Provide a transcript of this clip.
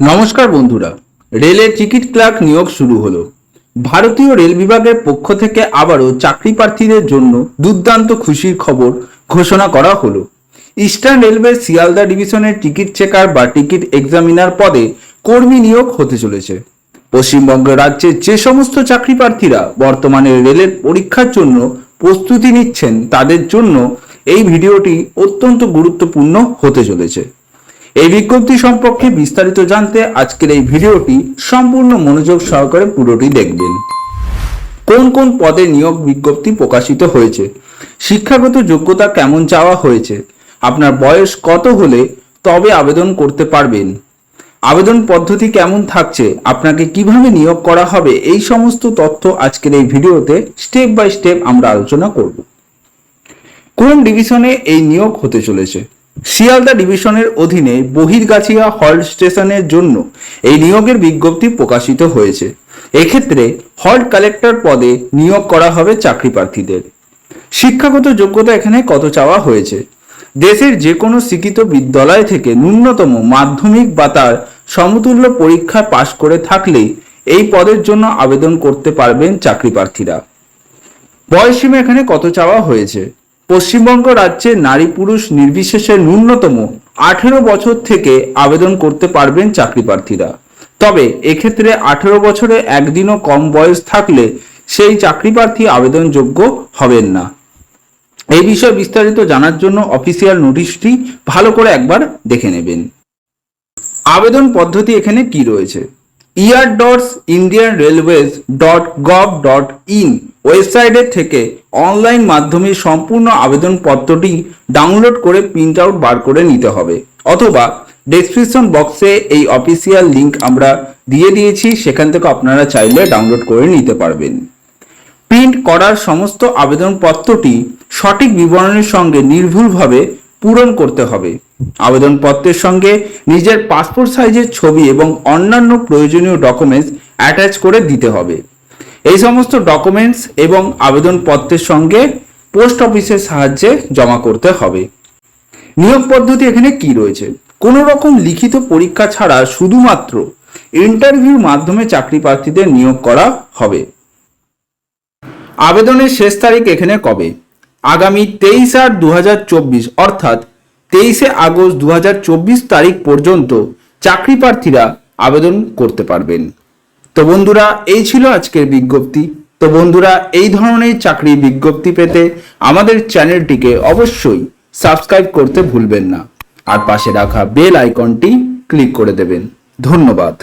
নমস্কার বন্ধুরা, রেলের টিকিট ক্লার্ক নিয়োগ শুরু হলো। ভারতীয় রেল বিভাগের পক্ষ থেকে আবারও চাকরি প্রার্থীদের জন্য দুর্দান্ত খুশির খবর ঘোষণা করা হলো। ইস্টার্ন রেলওয়ে শিয়ালদা ডিভিশনের টিকিট চেকার বা টিকিট এক্সামিনার পদে কর্মী নিয়োগ হতে চলেছে। পশ্চিমবঙ্গ রাজ্যের যে সমস্ত চাকরি প্রার্থীরা বর্তমানে রেলের পরীক্ষার জন্য প্রস্তুতি নিচ্ছেন, তাদের জন্য এই ভিডিওটি অত্যন্ত গুরুত্বপূর্ণ হতে চলেছে। এই বিজ্ঞপ্তি সম্পর্কে বিস্তারিত জানতে আজকের এই ভিডিওটি সম্পূর্ণ মনোযোগ সহকারে পুরোটি দেখবেন। কোন কোন পদে নিয়োগ বিজ্ঞপ্তি প্রকাশিত হয়েছে? শিক্ষাগত যোগ্যতা কেমন চাওয়া হয়েছে? আপনার বয়স কত হলে তবে আবেদন করতে পারবেন? আবেদন পদ্ধতি কেমন থাকছে? আপনাকে কীভাবে নিয়োগ করা হবে? এই সমস্ত তথ্য আজকের এই ভিডিওতে স্টেপ বাই স্টেপ আমরা আলোচনা করব। কোন ডিভিশনে এই নিয়োগ হতে চলেছে? শিয়ালদা ডিভিশনের অধীনে বহির্গাছিয়া হল্ট স্টেশনের জন্য এই নিয়োগের বিজ্ঞপ্তি প্রকাশিত হয়েছে। এক্ষেত্রে হল্ট কালেক্টর পদে নিয়োগ করা হবে চাকরি প্রার্থীদের শিক্ষাগত যোগ্যতা এখানে কত চাওয়া হয়েছে? দেশের যে কোনো শিক্ষিত বিদ্যালয় থেকে ন্যূনতম মাধ্যমিক বা তার সমতুল্য পরীক্ষা পাশ করে থাকলেই এই পদের জন্য আবেদন করতে পারবেন চাকরি প্রার্থীরা বয়সীমা এখানে কত চাওয়া হয়েছে? পশ্চিমবঙ্গ রাজ্যে নারী পুরুষ নির্বিশেষে ন্যূনতম আঠেরো বছর থেকে আবেদন করতে পারবেন চাকরি প্রার্থীরা। তবে এক্ষেত্রে আঠেরো বছরে একদিনও কম বয়স থাকলে সেই চাকরি প্রার্থী আবেদনযোগ্য হবেন না। এই বিষয়ে বিস্তারিত জানার জন্য অফিসিয়াল নোটিশটি ভালো করে একবার দেখে নেবেন। আবেদন পদ্ধতি এখানে কি রয়েছে? ইয়ার dots Indian railways dot gov dot in ওয়েবসাইটের থেকে অনলাইন মাধ্যমে সম্পূর্ণ আবেদনপত্রটি ডাউনলোড করে প্রিন্ট আউট বার করে নিতে হবে। অথবা ডেসক্রিপশন বক্সে এই অফিসিয়াল লিংক আমরা দিয়ে দিয়েছি, সেখান থেকে আপনারা চাইলে ডাউনলোড করে নিতে পারবেন। প্রিন্ট করার সমস্ত আবেদনপত্রটি সঠিক বিবরণের সঙ্গে নির্ভুলভাবে পূরণ করতে হবে। আবেদনপত্রের সঙ্গে নিজের পাসপোর্ট সাইজের ছবি এবং অন্যান্য প্রয়োজনীয় ডকুমেন্টস অ্যাটাচ করে দিতে হবে। এই সমস্ত ডকুমেন্টস এবং আবেদনপত্রের সঙ্গে পোস্ট অফিসের সাহায্যে জমা করতে হবে। নিয়োগ পদ্ধতি এখানে কি রয়েছে? কোনো রকম লিখিত পরীক্ষা ছাড়া শুধুমাত্র ইন্টারভিউ মাধ্যমে চাকরি প্রার্থীদের নিয়োগ করা হবে। আবেদনের শেষ তারিখ এখানে কবে? আগামী তেইশ আট দু অর্থাৎ তেইশে আগস্ট দু হাজার চব্বিশ তারিখ পর্যন্ত চাকরি প্রার্থীরা আবেদন করতে পারবেন। তো বন্ধুরা, এই ছিল আজকের বিজ্ঞপ্তি। তো বন্ধুরা, এই ধরনের চাকরি বিজ্ঞপ্তি পেতে আমাদের চ্যানেলটিকে অবশ্যই সাবস্ক্রাইব করতে ভুলবেন না। আর পাশে রাখা বেল আইকনটি ক্লিক করে দেবেন। ধন্যবাদ।